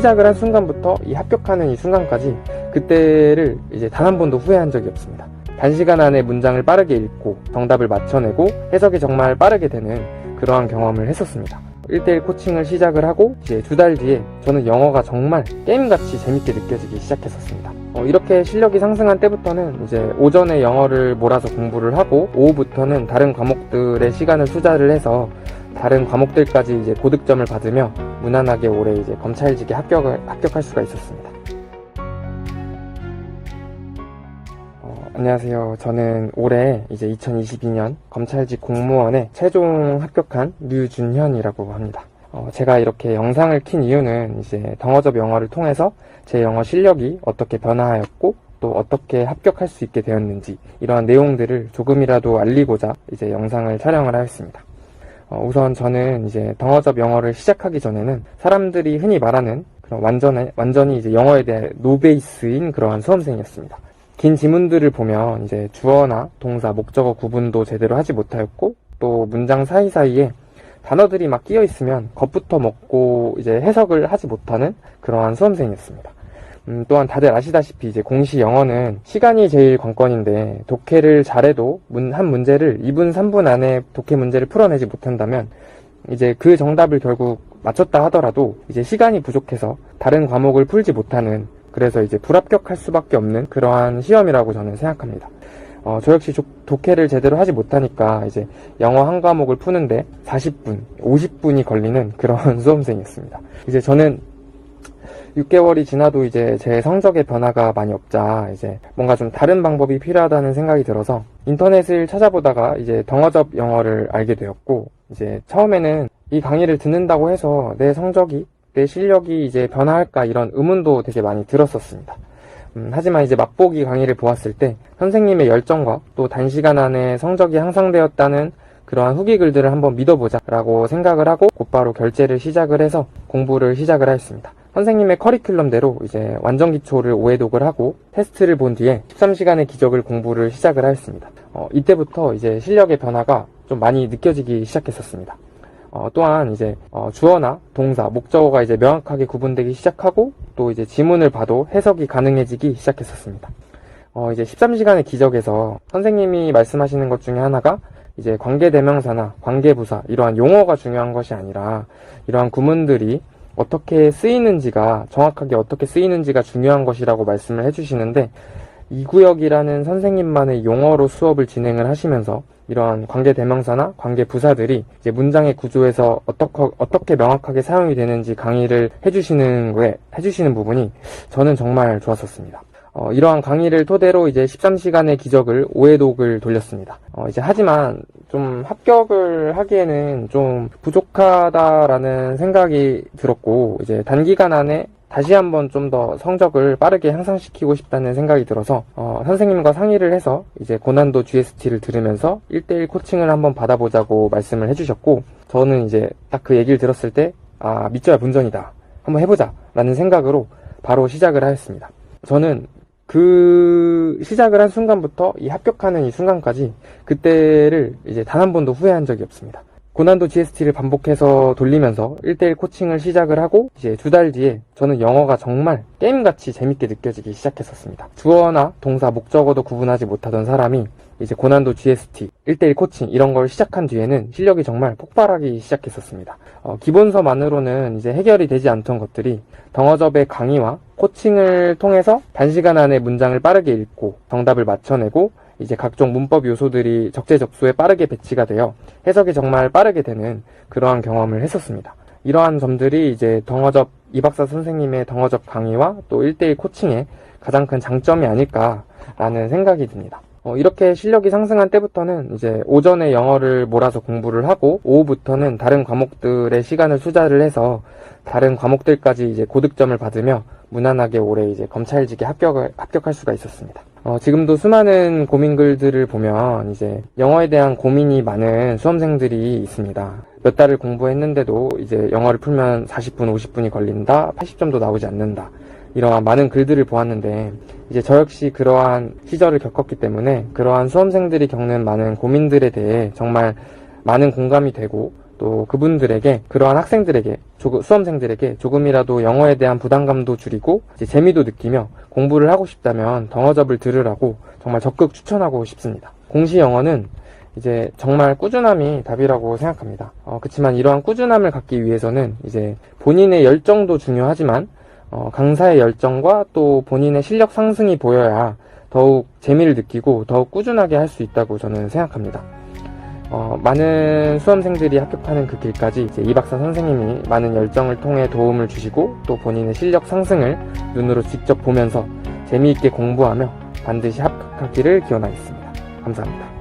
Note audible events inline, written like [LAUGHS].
시작을 한 순간부터 이 합격하는 이 순간까지 그때를 이제 단 한 번도 후회한 적이 없습니다. 단시간 안에 문장을 빠르게 읽고 정답을 맞춰내고 해석이 정말 빠르게 되는 그러한 경험을 했었습니다. 1대1 코칭을 시작을 하고 이제 두 달 뒤에 저는 영어가 정말 게임같이 재밌게 느껴지기 시작했었습니다. 어, 이렇게 실력이 상승한 때부터는 이제 오전에 영어를 몰아서 공부를 하고 오후부터는 다른 과목들의 시간을 투자를 해서 다른 과목들까지 이제 고득점을 받으며 무난하게 올해 이제 검찰직에 합격을 합격할 수가 있었습니다. 어, 안녕하세요. 저는 올해 이제 2022년 검찰직 공무원에 최종 합격한 류준현이라고 합니다. 어, 제가 이렇게 영상을 킨 이유는 이제 덩어접 영어를 통해서 제 영어 실력이 어떻게 변화하였고 또 어떻게 합격할 수 있게 되었는지 이러한 내용들을 조금이라도 알리고자 이제 영상을 촬영을 하였습니다. 어, 우선 저는 이제 덩어접 영어를 시작하기 전에는 사람들이 흔히 말하는 그런 완전히, 완전히 이제 영어에 대해 노베이스인 그러한 수험생이었습니다. 긴 지문들을 보면 이제 주어나 동사, 목적어 구분도 제대로 하지 못하였고 또 문장 사이사이에 단어들이 막 끼어 있으면 겁부터 먹고 이제 해석을 하지 못하는 그러한 수험생이었습니다. 음, 또한 다들 아시다시피 이제 공시 영어는 시간이 제일 관건인데 독해를 잘해도 문, 한 문제를 2분, 3분 안에 독해 문제를 풀어내지 못한다면 이제 그 정답을 결국 맞췄다 하더라도 이제 시간이 부족해서 다른 과목을 풀지 못하는 그래서 이제 불합격할 수밖에 없는 그러한 시험이라고 저는 생각합니다. 어, 저 역시 조- 독해를 제대로 하지 못하니까 이제 영어 한 과목을 푸는데 40분, 50분이 걸리는 그런 [LAUGHS] 수험생이었습니다. 이제 저는 6개월이 지나도 이제 제 성적의 변화가 많이 없자 이제 뭔가 좀 다른 방법이 필요하다는 생각이 들어서 인터넷을 찾아보다가 이제 덩어접 영어를 알게 되었고 이제 처음에는 이 강의를 듣는다고 해서 내 성적이 내 실력이 이제 변화할까 이런 의문도 되게 많이 들었었습니다. 음, 하지만 이제 맛보기 강의를 보았을 때 선생님의 열정과 또 단시간 안에 성적이 향상되었다는 그러한 후기 글들을 한번 믿어보자 라고 생각을 하고 곧바로 결제를 시작을 해서 공부를 시작을 하였습니다. 선생님의 커리큘럼대로 이제 완전 기초를 5회독을 하고 테스트를 본 뒤에 13시간의 기적을 공부를 시작을 하였습니다. 어, 이때부터 이제 실력의 변화가 좀 많이 느껴지기 시작했었습니다. 어, 또한 이제 어, 주어나 동사, 목적어가 이제 명확하게 구분되기 시작하고 또 이제 지문을 봐도 해석이 가능해지기 시작했었습니다. 어, 이제 13시간의 기적에서 선생님이 말씀하시는 것 중에 하나가 이제 관계대명사나 관계부사 이러한 용어가 중요한 것이 아니라 이러한 구문들이 어떻게 쓰이는지가 정확하게 어떻게 쓰이는지가 중요한 것이라고 말씀을 해주시는데 이 구역이라는 선생님만의 용어로 수업을 진행을 하시면서 이러한 관계 대명사나 관계 부사들이 이제 문장의 구조에서 어떻게 어떻게 명확하게 사용이 되는지 강의를 해주시는 거에 해주시는 부분이 저는 정말 좋았었습니다. 어, 이러한 강의를 토대로 이제 13시간의 기적을 5회독을 돌렸습니다. 어, 이제 하지만 좀 합격을 하기에는 좀 부족하다라는 생각이 들었고 이제 단기간 안에 다시 한번 좀 더 성적을 빠르게 향상시키고 싶다는 생각이 들어서 어, 선생님과 상의를 해서 이제 고난도 GST를 들으면서 1대1 코칭을 한번 받아보자고 말씀을 해주셨고 저는 이제 딱 그 얘기를 들었을 때 아 믿져야 본전이다 한번 해보자 라는 생각으로 바로 시작을 하였습니다. 저는 그 시작을 한 순간부터 이 합격하는 이 순간까지 그때를 이제 단 한 번도 후회한 적이 없습니다. 고난도 GST를 반복해서 돌리면서 1대1 코칭을 시작을 하고 이제 두 달 뒤에 저는 영어가 정말 게임같이 재밌게 느껴지기 시작했었습니다. 주어나 동사, 목적어도 구분하지 못하던 사람이 이제 고난도 GST, 1대1 코칭 이런 걸 시작한 뒤에는 실력이 정말 폭발하기 시작했었습니다. 어, 기본서만으로는 이제 해결이 되지 않던 것들이 덩어접의 강의와 코칭을 통해서 단시간 안에 문장을 빠르게 읽고 정답을 맞춰내고 이제 각종 문법 요소들이 적재적소에 빠르게 배치가 되어 해석이 정말 빠르게 되는 그러한 경험을 했었습니다. 이러한 점들이 이제 덩어접 이박사 선생님의 덩어접 강의와 또 1대1 코칭의 가장 큰 장점이 아닐까라는 생각이 듭니다. 어, 이렇게 실력이 상승한 때부터는 이제 오전에 영어를 몰아서 공부를 하고 오후부터는 다른 과목들의 시간을 투자를 해서 다른 과목들까지 이제 고득점을 받으며 무난하게 올해 이제 검찰직에 합격을 합격할 수가 있었습니다. 어, 지금도 수많은 고민글들을 보면 이제 영어에 대한 고민이 많은 수험생들이 있습니다. 몇 달을 공부했는데도 이제 영어를 풀면 40분, 50분이 걸린다, 80점도 나오지 않는다. 이러한 많은 글들을 보았는데 이제 저 역시 그러한 시절을 겪었기 때문에 그러한 수험생들이 겪는 많은 고민들에 대해 정말 많은 공감이 되고 또 그분들에게 그러한 학생들에게 조금- 수험생들에게 조금이라도 영어에 대한 부담감도 줄이고 재미도 느끼며 공부를 하고 싶다면 덩어접을 들으라고 정말 적극 추천하고 싶습니다. 공시 영어는 이제 정말 꾸준함이 답이라고 생각합니다. 어, 그렇지만 이러한 꾸준함을 갖기 위해서는 이제 본인의 열정도 중요하지만 어, 강사의 열정과 또 본인의 실력 상승이 보여야 더욱 재미를 느끼고 더욱 꾸준하게 할 수 있다고 저는 생각합니다. 어, 많은 수험생들이 합격하는 그 길까지 이제 이 박사 선생님이 많은 열정을 통해 도움을 주시고 또 본인의 실력 상승을 눈으로 직접 보면서 재미있게 공부하며 반드시 합격하기를 기원하겠습니다. 감사합니다.